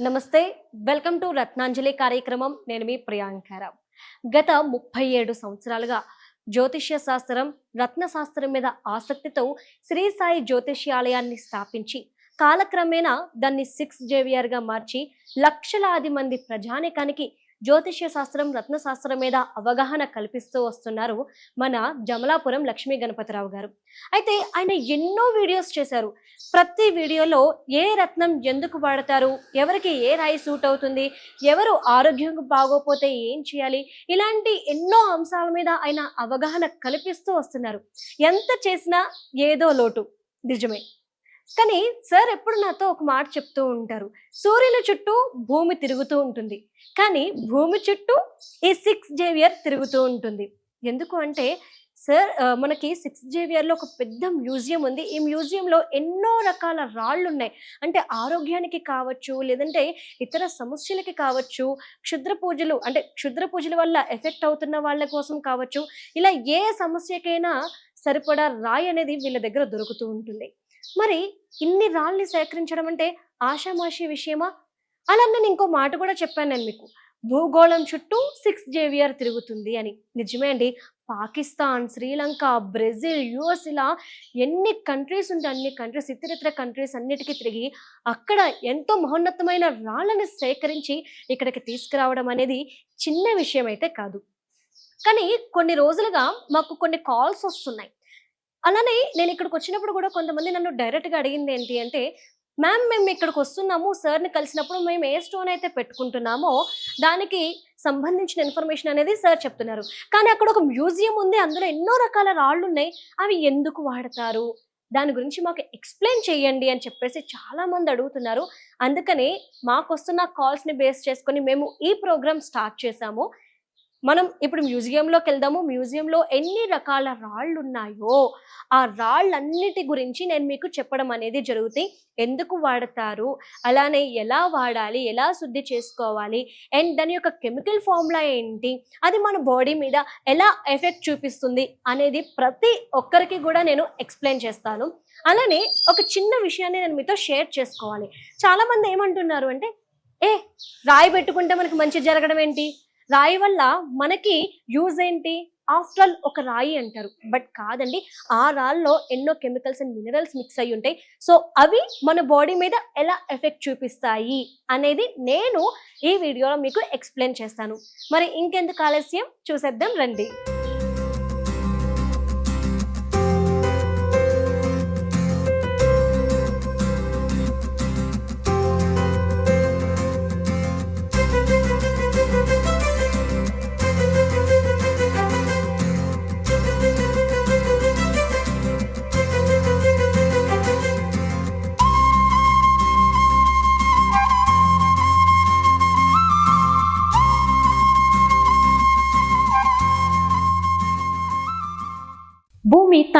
నమస్తే welcome to Ratnanjali కార్యక్రమం. నేను మీ ప్రియాంకారావు గత ముప్పై ఏడు సంవత్సరాలుగా జ్యోతిష్య శాస్త్రం రత్న శాస్త్రం మీద ఆసక్తితో శ్రీ సాయి జ్యోతిష్యాలయాన్ని స్థాపించి కాలక్రమేణా దాన్ని సిక్స్ జేవియర్గా మార్చి లక్షలాది మంది ప్రజానికానికి జ్యోతిష్య శాస్త్రం రత్న శాస్త్రం మీద అవగాహన కల్పిస్తూ వస్తున్నారు మన జమలాపురం లక్ష్మీ గణపతిరావు గారు. అయితే ఆయన ఎన్నో వీడియోస్ చేశారు. ప్రతి వీడియోలో ఏ రత్నం ఎందుకు వాడతారు? ఎవరికి ఏ రాయి సూట్ అవుతుంది? ఎవరు ఆరోగ్యం బాగోపోతే ఏం చేయాలి? ఇలాంటి ఎన్నో అంశాల మీద ఆయన అవగాహన కల్పిస్తూ వస్తున్నారు. ఎంత చేసినా ఏదో లోటు. నిజమే. కానీ సార్ ఎప్పుడు నాతో ఒక మాట చెప్తూ ఉంటారు. సూర్యుని చుట్టూ భూమి తిరుగుతూ ఉంటుంది. కానీ భూమి చుట్టూ ఈ సిక్స్ జేవియర్ తిరుగుతూ ఉంటుంది. ఎందుకు అంటే సార్ మనకి సిక్స్ జేవియర్లో ఒక పెద్ద మ్యూజియం ఉంది. ఈ మ్యూజియంలో ఎన్నో రకాల రాళ్ళు ఉన్నాయి. అంటే ఆరోగ్యానికి కావచ్చు లేదంటే ఇతర సమస్యలకి కావచ్చు క్షుద్ర పూజలు అంటే క్షుద్ర పూజల వల్ల ఎఫెక్ట్ అవుతున్న వాళ్ళ కోసం కావచ్చు ఇలా ఏ సమస్యకైనా సరిపడా రాయి అనేది వీళ్ళ దగ్గర దొరుకుతూ ఉంటుంది. మరి ఇన్ని రాళ్ళని సేకరించడం అంటే ఆషామాషి విషయమా? అలా నేను ఇంకో మాట కూడా చెప్పాను నేను మీకు. భూగోళం చుట్టూ సిక్స్ జేవియర్ తిరుగుతుంది అని. నిజమే అండి. పాకిస్తాన్ శ్రీలంక బ్రెజిల్ యుఎస్ ఇలా ఎన్ని కంట్రీస్ ఉంటే అన్ని కంట్రీస్ ఇతరితర కంట్రీస్ అన్నిటికీ తిరిగి అక్కడ ఎంతో మహోన్నతమైన రాళ్ళని సేకరించి ఇక్కడికి తీసుకురావడం అనేది చిన్న విషయం అయితే కాదు. కానీ కొన్ని రోజులుగా మాకు కొన్ని కాల్స్ వస్తున్నాయి. అలానే నేను ఇక్కడికి వచ్చినప్పుడు కూడా కొంతమంది నన్ను డైరెక్ట్గా అడిగింది ఏంటి అంటే మ్యామ్ మేము ఇక్కడికి వస్తున్నాము. సార్ని కలిసినప్పుడు మేము ఏ స్టోన్ అయితే పెట్టుకుంటున్నామో దానికి సంబంధించిన ఇన్ఫర్మేషన్ అనేది సార్ చెప్తున్నారు. కానీ అక్కడ ఒక మ్యూజియం ఉంది. అందులో ఎన్నో రకాల రాళ్ళు ఉన్నాయి అవి ఎందుకు వాడతారు? దాని గురించి మాకు ఎక్స్ప్లెయిన్ చేయండి అని చెప్పేసి చాలా మంది అడుగుతున్నారు. అందుకని మాకు వస్తున్న కాల్స్ని బేస్ చేసుకొని మేము ఈ ప్రోగ్రామ్ స్టార్ట్ చేశాము మనం ఇప్పుడు మ్యూజియంలోకి వెళ్దాము. మ్యూజియంలో ఎన్ని రకాల రాళ్ళు ఉన్నాయో ఆ రాళ్ళన్నిటి గురించి నేను మీకు చెప్పడం అనేది జరుగుతాయి. ఎందుకు వాడతారు? అలానే ఎలా వాడాలి? ఎలా శుద్ధి చేసుకోవాలి? అండ్ దాని యొక్క కెమికల్ ఫార్ములా ఏంటి? అది మన బాడీ మీద ఎలా ఎఫెక్ట్ చూపిస్తుంది అనేది ప్రతి ఒక్కరికి కూడా నేను ఎక్స్ప్లెయిన్ చేస్తాను. అలానే ఒక చిన్న విషయాన్ని నేను మీతో షేర్ చేసుకోవాలి. చాలామంది ఏమంటున్నారు అంటే ఏ రాయి పెట్టుకుంటే మనకి మంచి జరగడం ఏంటి? రాయి వల్ల మనకి యూజ్ ఏంటి? ఆఫ్టర్ ఆల్ ఒక రాయి అంటారు. బట్ కాదండి ఆ రాళ్ళలో ఎన్నో కెమికల్స్ అండ్ మినరల్స్ మిక్స్ అయి ఉంటాయి. సో అవి మన బాడీ మీద ఎలా ఎఫెక్ట్ చూపిస్తాయి అనేది నేను ఈ వీడియోలో మీకు ఎక్స్ప్లెయిన్ చేస్తాను. మరి ఇంకెందుకు ఆలస్యం? చూసేద్దాం రండి.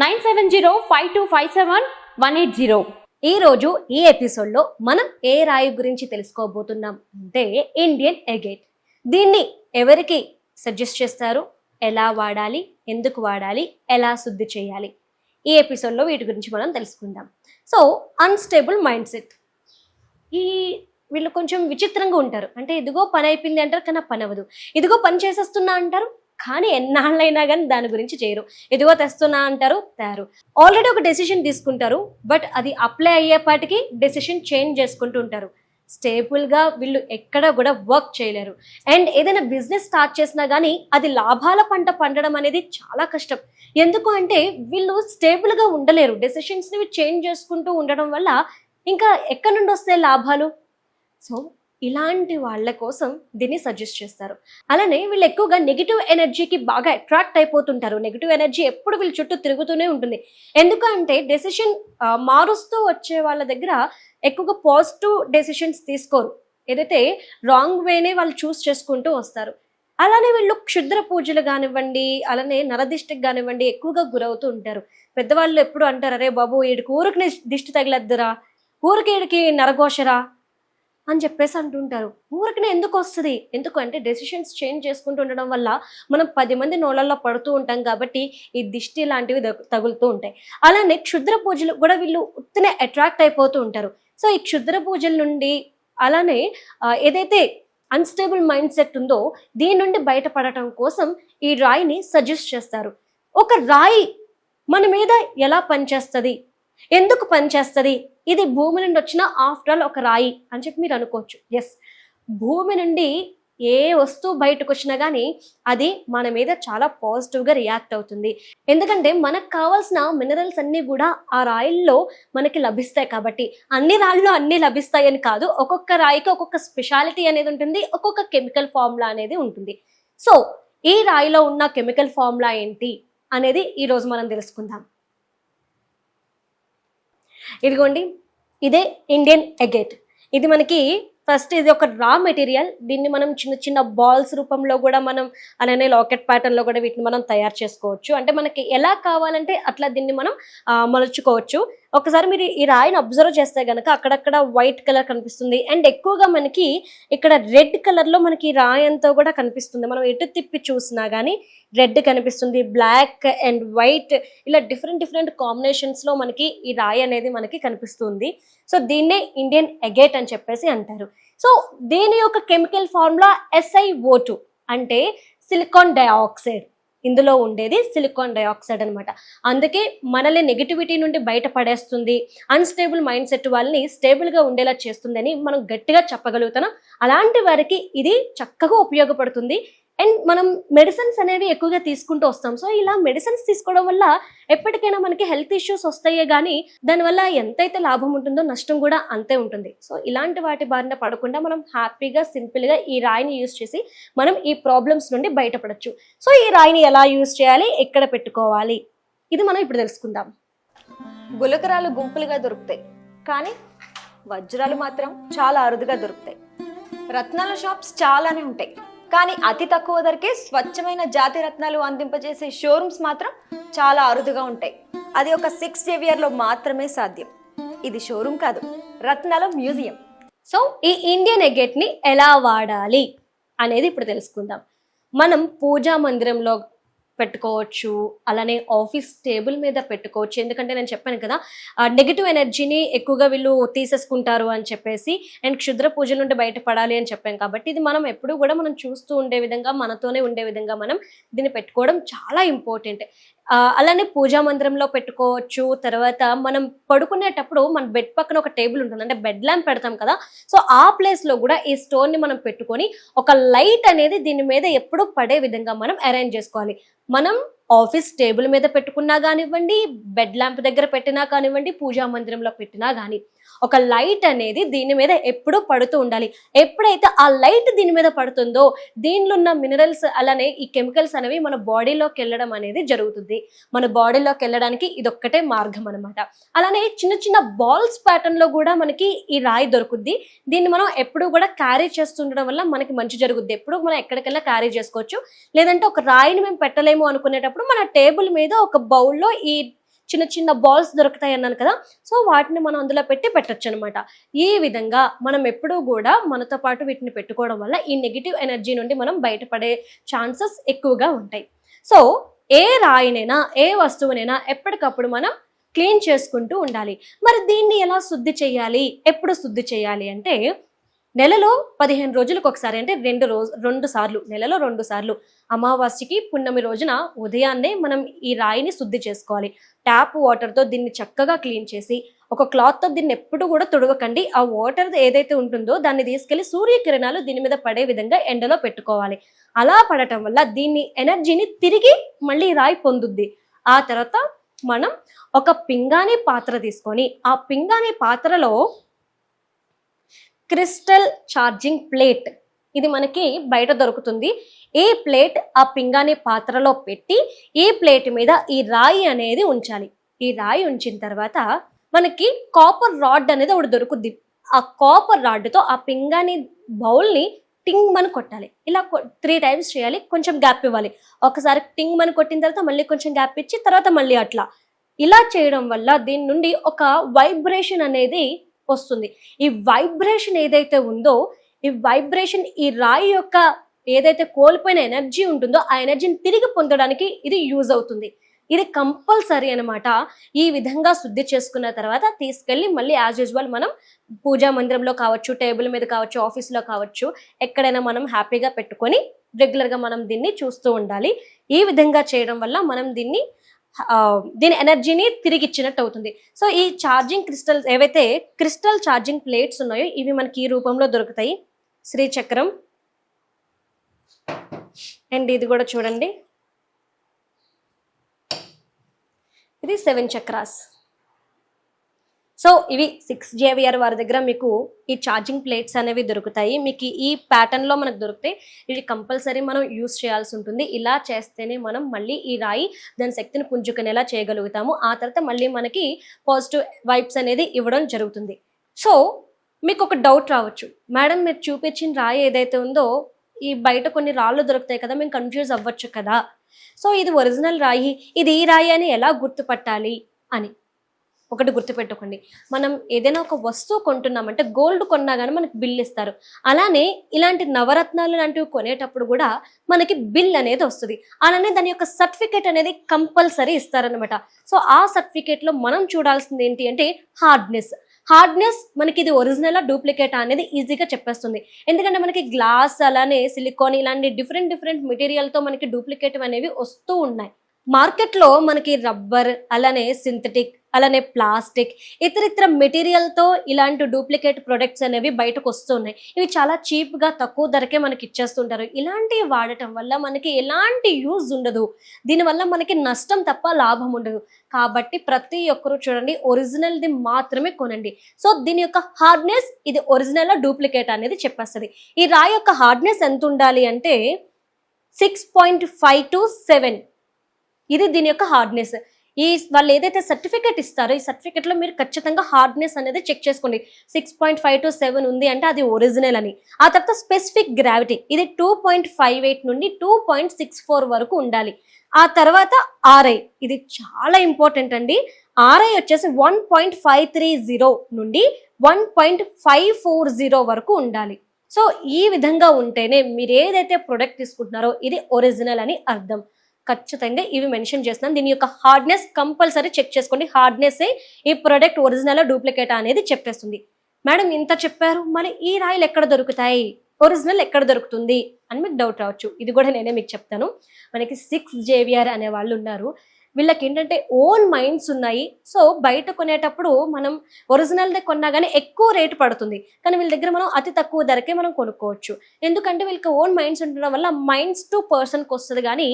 nine seven zero five two five seven one eight zero. ఈ రోజు ఈ ఎపిసోడ్లో మనం ఏ రాయి గురించి తెలుసుకోబోతున్నాం? అంటే ఇండియన్ ఎగేట్ దీన్ని ఎవరికి సజెస్ట్ చేస్తారు? ఎలా వాడాలి? ఎందుకు వాడాలి? ఎలా శుద్ధి చేయాలి? ఈ ఎపిసోడ్లో వీటి గురించి మనం తెలుసుకుందాం. సో అన్స్టేబుల్ మైండ్ సెట్ ఈ వీళ్ళు కొంచెం విచిత్రంగా ఉంటారు. అంటే ఇదిగో పని అయిపోయింది అంటారు కానీ పని అవ్వదు. ఇదిగో పని చేసేస్తున్నా అంటారు కానీ ఎన్నాళ్ళైనా కానీ దాని గురించి చేయరు. ఎదుగో తెస్తున్నా అంటారు తయారు. ఆల్రెడీ ఒక డెసిషన్ తీసుకుంటారు బట్ అది అప్లై అయ్యేపాటికి డెసిషన్ చేంజ్ చేసుకుంటూ ఉంటారు. స్టేబుల్గా వీళ్ళు ఎక్కడ కూడా వర్క్ చేయలేరు. అండ్ ఏదైనా బిజినెస్ స్టార్ట్ చేసినా కానీ అది లాభాల పంట పండడం అనేది చాలా కష్టం. ఎందుకు అంటే వీళ్ళు స్టేబుల్గా ఉండలేరు. డెసిషన్స్ని చేంజ్ చేసుకుంటూ ఉండడం వల్ల ఇంకా ఎక్కడి నుండి వస్తాయి లాభాలు? సో ఇలాంటి వాళ్ళ కోసం దీన్ని సజెస్ట్ చేస్తారు. అలానే వీళ్ళు ఎక్కువగా నెగిటివ్ ఎనర్జీకి బాగా అట్రాక్ట్ అయిపోతుంటారు. నెగిటివ్ ఎనర్జీ ఎప్పుడు వీళ్ళ చుట్టూ తిరుగుతూనే ఉంటుంది. ఎందుకంటే డెసిషన్ మారుస్తూ వచ్చే వాళ్ళ దగ్గర ఎక్కువగా పాజిటివ్ డెసిషన్స్ తీసుకోరు. ఏదైతే రాంగ్ వేనే వాళ్ళు చూస్ చేసుకుంటూ వస్తారు. అలానే వీళ్ళు క్షుద్ర పూజలు కానివ్వండి అలానే నరదిష్టికి కానివ్వండి ఎక్కువగా గురవుతూ ఉంటారు. పెద్దవాళ్ళు ఎప్పుడు అంటారు అరే బాబు వీడికి ఊరికి దిష్టి తగిలద్దురా? ఊరికి వీడికి నరఘోషరా? అని చెప్పేసి అంటుంటారు. ఊరికనే ఎందుకు వస్తుంది? ఎందుకు అంటే డెసిషన్స్ చేంజ్ చేసుకుంటూ ఉండడం వల్ల మనం పది మంది నోళ్ళల్లో పడుతూ ఉంటాం కాబట్టి ఈ దిష్టి లాంటివి తగు- తగులుతూ ఉంటాయి. అలానే క్షుద్ర పూజలు కూడా వీళ్ళు ఉత్తనే అట్రాక్ట్ అయిపోతూ ఉంటారు. సో ఈ క్షుద్ర పూజల నుండి అలానే ఏదైతే అన్స్టేబుల్ మైండ్ సెట్ ఉందో దీని నుండి బయటపడటం కోసం ఈ రాయిని సజెస్ట్ చేస్తారు. ఒక రాయి మన మీద ఎలా పనిచేస్తుంది? ఎందుకు పనిచేస్తుంది ఇది భూమి నుండి వచ్చిన ఆఫ్టర్ ఆల్ ఒక రాయి అని చెప్పి మీరు అనుకోవచ్చు. ఎస్ భూమి నుండి ఏ వస్తువు బయటకు వచ్చినా కానీ అది మన మీద చాలా పాజిటివ్గా రియాక్ట్ అవుతుంది. ఎందుకంటే మనకు కావాల్సిన మినరల్స్ అన్నీ కూడా ఆ రాయిల్లో మనకి లభిస్తాయి కాబట్టి అన్ని రాళ్ళు అన్నీ లభిస్తాయని కాదు. ఒక్కొక్క రాయికి ఒక్కొక్క స్పెషాలిటీ అనేది ఉంటుంది. ఒక్కొక్క కెమికల్ ఫార్ములా అనేది ఉంటుంది. సో ఈ రాయిలో ఉన్న కెమికల్ ఫార్ములా ఏంటి అనేది ఈరోజు మనం తెలుసుకుందాం. ఇదిగోండి ఇదే ఇండియన్ ఎగేట్ ఇది మనకి ఫస్ట్ ఇది ఒక రా మెటీరియల్ దీన్ని మనం చిన్న చిన్న బాల్స్ రూపంలో కూడా మనం అలానే లాకెట్ ప్యాటర్న్లో కూడా వీటిని మనం తయారు చేసుకోవచ్చు. అంటే మనకి ఎలా కావాలంటే అట్లా దీన్ని మనం ఆ, మలుచుకోవచ్చు. ఒకసారి మీరు ఈ రాయిని అబ్జర్వ్ చేస్తే కనుక అక్కడక్కడ వైట్ కలర్ కనిపిస్తుంది. అండ్ ఎక్కువగా మనకి ఇక్కడ రెడ్ కలర్లో మనకి రాయి అంతా కూడా కనిపిస్తుంది. మనం ఎటు తిప్పి చూసినా కానీ రెడ్ కనిపిస్తుంది. బ్లాక్ అండ్ వైట్ ఇలా డిఫరెంట్ డిఫరెంట్ కాంబినేషన్స్లో మనకి ఈ రాయి అనేది మనకి కనిపిస్తుంది. సో దీన్నే ఇండియన్ ఎగేట్ అని చెప్పేసి అంటారు. సో దీని యొక్క కెమికల్ ఫార్ములా ఎస్ఐఓ అంటే సిలికాన్ డయాక్సైడ్ ఇందులో ఉండేది సిలికాన్ డయాక్సైడ్ అనమాట అందుకే మనల్ని నెగిటివిటీ నుండి బయటపడేస్తుంది. అన్స్టేబుల్ మైండ్ సెట్ వాళ్ళని స్టేబుల్గా ఉండేలా చేస్తుందని మనం గట్టిగా చెప్పగలుగుతున్నాం. అలాంటి వారికి ఇది చక్కగా ఉపయోగపడుతుంది. అండ్ మనం మెడిసిన్స్ అనేవి ఎక్కువగా తీసుకుంటూ వస్తాం. సో ఇలా మెడిసిన్స్ తీసుకోవడం వల్ల ఎప్పటికైనా మనకి హెల్త్ ఇష్యూస్ వస్తాయే కానీ దానివల్ల ఎంతైతే లాభం ఉంటుందో నష్టం కూడా అంతే ఉంటుంది. సో ఇలాంటి వాటి బారిన పడకుండా మనం హ్యాపీగా సింపుల్గా ఈ రాయిని యూజ్ చేసి మనం ఈ ప్రాబ్లమ్స్ నుండి బయటపడచ్చు. సో ఈ రాయిని ఎలా యూజ్ చేయాలి? ఎక్కడ పెట్టుకోవాలి? ఇది మనం ఇప్పుడు తెలుసుకుందాం. గులకరాలు గుంపులుగా దొరుకుతాయి. కానీ వజ్రాలు మాత్రం చాలా అరుదుగా దొరుకుతాయి. రత్నాల షాప్స్ చాలానే ఉంటాయి. కానీ అతి తక్కువ ధరకే స్వచ్ఛమైన జాతి రత్నాలు అందింపజేసే షోరూమ్స్ మాత్రం చాలా అరుదుగా ఉంటాయి. అది ఒక సిక్స్ జేవియర్లో మాత్రమే సాధ్యం. ఇది షోరూమ్ కాదు రత్నాల మ్యూజియం. సో ఈ ఇండియన్ ఎగెట్ని ఎలా వాడాలి అనేది ఇప్పుడు తెలుసుకుందాం. మనం పూజా మందిరంలో పెట్టుకోవచ్చు. అలానే ఆఫీస్ టేబుల్ మీద పెట్టుకోవచ్చు. ఎందుకంటే నేను చెప్పాను కదా నెగిటివ్ ఎనర్జీని ఎక్కువగా వీళ్ళు తీసేసుకుంటారు అని చెప్పేసి అండ్ క్షుద్ర పూజ నుండి బయటపడాలి అని చెప్పాను కాబట్టి ఇది మనం ఎప్పుడూ కూడా మనం చూస్తూ ఉండే విధంగా మనతోనే ఉండే విధంగా మనం దీన్ని పెట్టుకోవడం చాలా ఇంపార్టెంట్. అలానే పూజా మందిరంలో పెట్టుకోవచ్చు. తర్వాత మనం పడుకునేటప్పుడు మన బెడ్ పక్కన ఒక టేబుల్ ఉంటుంది. అంటే బెడ్ ల్యాంప్ పెడతాం కదా. సో ఆ ప్లేస్లో కూడా ఈ స్టోన్ని మనం పెట్టుకొని ఒక లైట్ అనేది దీని మీద ఎప్పుడూ పడే విధంగా మనం అరేంజ్ చేసుకోవాలి. మనం ఆఫీస్ టేబుల్ మీద పెట్టుకున్నా కానివ్వండి బెడ్ ల్యాంప్ దగ్గర పెట్టినా కానివ్వండి పూజా మందిరంలో పెట్టినా కానీ. ఒక లైట్ అనేది దీని మీద ఎప్పుడూ పడుతూ ఉండాలి. ఎప్పుడైతే ఆ లైట్ దీని మీద పడుతుందో దీనిలో ఉన్న మినరల్స్ అలానే ఈ కెమికల్స్ అనేవి మన బాడీలోకి వెళ్ళడం అనేది జరుగుతుంది. మన బాడీలోకి వెళ్ళడానికి ఇదొక్కటే మార్గం అనమాట అలానే చిన్న చిన్న బాల్స్ ప్యాటర్న్లో కూడా మనకి ఈ రాయి దొరుకుద్ది. దీన్ని మనం ఎప్పుడు కూడా క్యారీ చేస్తుండడం వల్ల మనకి మంచి జరుగుద్ది. ఎప్పుడు మనం ఎక్కడికెళ్ళా క్యారీ చేసుకోవచ్చు. లేదంటే ఒక రాయిని మేము పెట్టలేము అనుకునేటప్పుడు మన టేబుల్ మీద ఒక బౌల్లో ఈ చిన్న చిన్న బాల్స్ దొరుకుతాయి అన్నాను కదా. సో వాటిని మనం అందులో పెట్టి పెట్టొచ్చు అనమాట ఈ విధంగా మనం ఎప్పుడూ కూడా మనతో పాటు వీటిని పెట్టుకోవడం వల్ల ఈ నెగిటివ్ ఎనర్జీ నుండి మనం బయటపడే ఛాన్సెస్ ఎక్కువగా ఉంటాయి. సో ఏ రాయినైనా ఏ వస్తువునైనా ఎప్పటికప్పుడు మనం క్లీన్ చేసుకుంటూ ఉండాలి. మరి దీన్ని ఎలా శుద్ధి చేయాలి? ఎప్పుడు శుద్ధి చేయాలి అంటే నెలలో పదిహేను రోజులకు ఒకసారి అంటే రెండు రోజు రెండు సార్లు నెలలో రెండు సార్లు అమావాస్యకి పున్నమి రోజున ఉదయాన్నే మనం ఈ రాయిని శుద్ధి చేసుకోవాలి. ట్యాప్ వాటర్తో దీన్ని చక్కగా క్లీన్ చేసి ఒక క్లాత్తో దీన్ని ఎప్పుడు కూడా తుడవకండి. ఆ వాటర్ ఏదైతే ఉంటుందో దాన్ని తీసుకెళ్ళి సూర్యకిరణాలు దీని మీద పడే విధంగా ఎండలో పెట్టుకోవాలి. అలా పడటం వల్ల దీన్ని ఎనర్జీని తిరిగి మళ్ళీ రాయి పొందుద్ది. ఆ తర్వాత మనం ఒక పింగాణి పాత్ర తీసుకొని ఆ పింగాణి పాత్రలో క్రిస్టల్ ఛార్జింగ్ ప్లేట్ ఇది మనకి బయట దొరుకుతుంది. ఈ ప్లేట్ ఆ పింగాణి పాత్రలో పెట్టి ఈ ప్లేట్ మీద ఈ రాయి అనేది ఉంచాలి. ఈ రాయి ఉంచిన తర్వాత మనకి కాపర్ రాడ్ అనేది ఒకటి దొరుకుద్ది. ఆ కాపర్ రాడ్తో ఆ పింగాణి బౌల్ని టింగ్ మని కొట్టాలి. ఇలా త్రీ టైమ్స్ చేయాలి. కొంచెం గ్యాప్ ఇవ్వాలి. ఒకసారి టింగ్ మని కొట్టిన తర్వాత మళ్ళీ కొంచెం గ్యాప్ ఇచ్చి తర్వాత మళ్ళీ అట్లా. ఇలా చేయడం వల్ల దీని నుండి ఒక వైబ్రేషన్ అనేది వస్తుంది. ఈ వైబ్రేషన్ ఏదైతే ఉందో ఈ వైబ్రేషన్ ఈ రాయి యొక్క ఏదైతే కోల్పోయిన ఎనర్జీ ఉంటుందో ఆ ఎనర్జీని తిరిగి పొందడానికి ఇది యూజ్ అవుతుంది. ఇది కంపల్సరీ అన్నమాట. ఈ విధంగా శుద్ధి చేసుకున్న తర్వాత తీసుకెళ్ళి మళ్ళీ యాజ్ యూజువల్ మనం పూజా మందిరంలో కావచ్చు టేబుల్ మీద కావచ్చు ఆఫీస్లో కావచ్చు ఎక్కడైనా మనం హ్యాపీగా పెట్టుకొని రెగ్యులర్గా మనం దీన్ని చూస్తూ ఉండాలి. ఈ విధంగా చేయడం వల్ల మనం దీన్ని దీని ఎనర్జీని తిరిగి ఇచ్చినట్టు అవుతుంది. సో ఈ ఛార్జింగ్ క్రిస్టల్స్ ఏవైతే క్రిస్టల్ ఛార్జింగ్ ప్లేట్స్ ఉన్నాయో ఇవి మనకి ఈ రూపంలో దొరుకుతాయి. శ్రీచక్రం. అండ్ ఇది కూడా చూడండి. ఇది సెవెన్ చక్రాస్. సో ఇవి సిక్స్ జేవిఆర్ వారి దగ్గర మీకు ఈ ఛార్జింగ్ ప్లేట్స్ అనేవి దొరుకుతాయి. మీకు ఈ ప్యాటర్న్లో మనకు దొరుకుతాయి ఇవి కంపల్సరీ మనం యూస్ చేయాల్సి ఉంటుంది. ఇలా చేస్తేనే మనం మళ్ళీ ఈ రాయి దాని శక్తిని పుంజుకునేలా చేయగలుగుతాము. ఆ తర్వాత మళ్ళీ మనకి పాజిటివ్ వైబ్స్ అనేది ఇవ్వడం జరుగుతుంది. సో మీకు ఒక డౌట్ రావచ్చు. మేడం మీరు చూపించిన రాయి ఏదైతే ఉందో ఈ బయట కొన్ని రాళ్ళు దొరుకుతాయి కదా మేము కన్ఫ్యూజ్ అవ్వచ్చు కదా. సో ఇది ఒరిజినల్ రాయి. ఇది ఈ రాయి అని ఎలా గుర్తుపట్టాలి అని. ఒకటి గుర్తుపెట్టుకోండి. మనం ఏదైనా ఒక వస్తువు కొంటున్నామంటే గోల్డ్ కొన్నా కానీ మనకి బిల్ ఇస్తారు. అలానే ఇలాంటి నవరత్నాలు లాంటివి కొనేటప్పుడు కూడా మనకి బిల్ అనేది వస్తుంది. అలానే దాని యొక్క సర్టిఫికేట్ అనేది కంపల్సరీ ఇస్తారనమాట సో ఆ సర్టిఫికేట్లో మనం చూడాల్సింది ఏంటి అంటే హార్డ్నెస్ హార్డ్నెస్ మనకి ఇది ఒరిజినల్ డూప్లికేట్ అనేది ఈజీగా చెప్పేస్తుంది. ఎందుకంటే మనకి గ్లాస్ అలానే సిలికాన్ ఇలాంటి డిఫరెంట్ డిఫరెంట్ మెటీరియల్తో మనకి డూప్లికేట్ అనేవి వస్తూ ఉన్నాయి. మార్కెట్లో మనకి రబ్బర్ అలానే సింథటిక్ అలానే ప్లాస్టిక్ ఇతర ఇతర మెటీరియల్తో ఇలాంటి డూప్లికేట్ ప్రొడక్ట్స్ అనేవి బయటకు వస్తున్నాయి. ఇవి చాలా చీప్గా తక్కువ ధరకే మనకి ఇచ్చేస్తుంటారు. ఇలాంటివి వాడటం వల్ల మనకి ఎలాంటి యూజ్ ఉండదు. దీనివల్ల మనకి నష్టం తప్ప లాభం ఉండదు. కాబట్టి ప్రతి ఒక్కరూ చూడండి ఒరిజినల్ది మాత్రమే కొనండి. సో దీని యొక్క హార్డ్నెస్ ఇది ఒరిజినల్ డూప్లికేట్ అనేది చెప్పేస్తుంది. ఈ రాయి యొక్క హార్డ్నెస్ ఎంత ఉండాలి అంటే six point five to seven. ఇది దీని యొక్క హార్డ్నెస్. ఈ వాళ్ళు ఏదైతే సర్టిఫికేట్ ఇస్తారో ఈ సర్టిఫికేట్లో మీరు ఖచ్చితంగా హార్డ్నెస్ అనేది చెక్ చేసుకోండి. Six point five to seven ఉంది అంటే అది ఒరిజినల్ అని. ఆ తర్వాత స్పెసిఫిక్ గ్రావిటీ ఇది టూ పాయింట్ ఫైవ్ ఎయిట్ నుండి టూ పాయింట్ సిక్స్ ఫోర్ వరకు ఉండాలి. ఆ తర్వాత ఆర్ఐ ఇది చాలా ఇంపార్టెంట్ అండి. ఆర్ఐ వచ్చేసి one point five three zero నుండి one point five four zero వరకు ఉండాలి. సో ఈ విధంగా ఉంటేనే మీరు ఏదైతే ప్రొడక్ట్ తీసుకుంటున్నారో ఇది ఒరిజినల్ అని అర్థం. ఖచ్చితంగా ఇవి మెన్షన్ చేస్తున్నాను. దీని యొక్క హార్డ్నెస్ కంపల్సరీ చెక్ చేసుకోండి. హార్డ్నెస్ ఈ ప్రొడక్ట్ ఒరిజినల్ డూప్లికేట్ అనేది చెప్పేస్తుంది. మేడం ఇంత చెప్పారు. మరి ఈ రాయిలు ఎక్కడ దొరుకుతాయి? ఒరిజినల్ ఎక్కడ దొరుకుతుంది? అని మీకు డౌట్ రావచ్చు. ఇది కూడా నేనే మీకు చెప్తాను. మనకి సిక్స్ జేవిఆర్ అనే వాళ్ళు ఉన్నారు. వీళ్ళకి ఏంటంటే ఓన్ మైండ్స్ ఉన్నాయి. సో బయట కొనేటప్పుడు మనం ఒరిజినల్దే కొన్నా కానీ ఎక్కువ రేటు పడుతుంది. కానీ వీళ్ళ దగ్గర మనం అతి తక్కువ ధరకే మనం కొనుక్కోవచ్చు. ఎందుకంటే వీళ్ళకి ఓన్ మైండ్స్ ఉండడం వల్ల మైండ్స్ టు పర్సన్కి వస్తుంది కానీ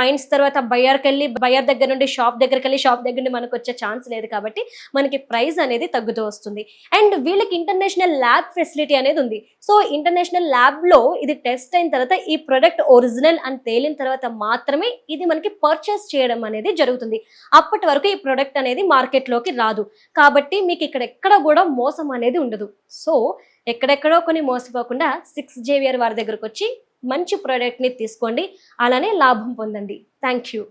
మైండ్స్ తర్వాత బయర్కి వెళ్ళి బయర్ దగ్గర నుండి షాప్ దగ్గరికి వెళ్ళి షాప్ దగ్గర నుండి మనకు వచ్చే ఛాన్స్ లేదు కాబట్టి మనకి ప్రైస్ అనేది తగ్గుతూ వస్తుంది. అండ్ వీళ్ళకి ఇంటర్నేషనల్ ల్యాబ్ ఫెసిలిటీ అనేది ఉంది. సో ఇంటర్నేషనల్ ల్యాబ్లో ఇది టెస్ట్ అయిన తర్వాత ఈ ప్రొడక్ట్ ఒరిజినల్ అని తేలిన తర్వాత మాత్రమే ఇది మనకి పర్చేస్ చేయడం అనేది జరుగుతుంది. అప్పటి వరకు ఈ ప్రొడక్ట్ అనేది మార్కెట్లోకి రాదు. కాబట్టి మీకు ఇక్కడ ఎక్కడ కూడా మోసం అనేది ఉండదు. సో ఎక్కడెక్కడో కొన్ని మోసపోకుండా సిక్స్ జేవియర్ వారి దగ్గరకు వచ్చి మంచి ప్రోడక్ట్ని తీసుకోండి. అలానే లాభం పొందండి. Thank you